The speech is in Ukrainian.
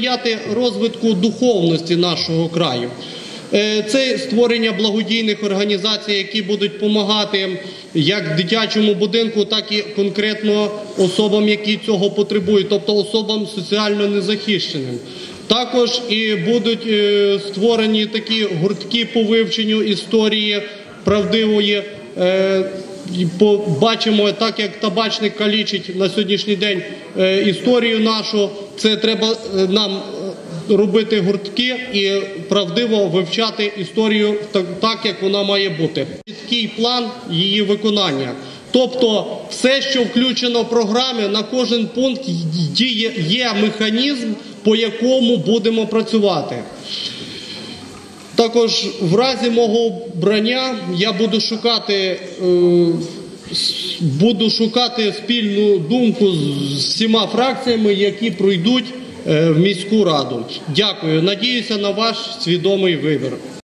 сприяти розвитку духовності нашого краю. Е, Це створення благодійних організацій, які будуть допомагати як дитячому будинку, так і конкретно особам, які цього потребують, тобто особам соціально незахищеним. Також і будуть е, створені такі гуртки по вивченню історії правдивої. І Побачимо, так як табачник калічить на сьогоднішній день е, історію нашу, це треба е, нам е, робити гуртки і правдиво вивчати історію так, як вона має бути. Чіткий план її виконання. Тобто, все, що включено в програмі, на кожен пункт є механізм, по якому будемо працювати. Також в разі мого обрання я буду шукати, е, буду шукати спільну думку з всіма фракціями, які пройдуть е, в міську раду. Дякую. Надіюся на ваш свідомий вибір.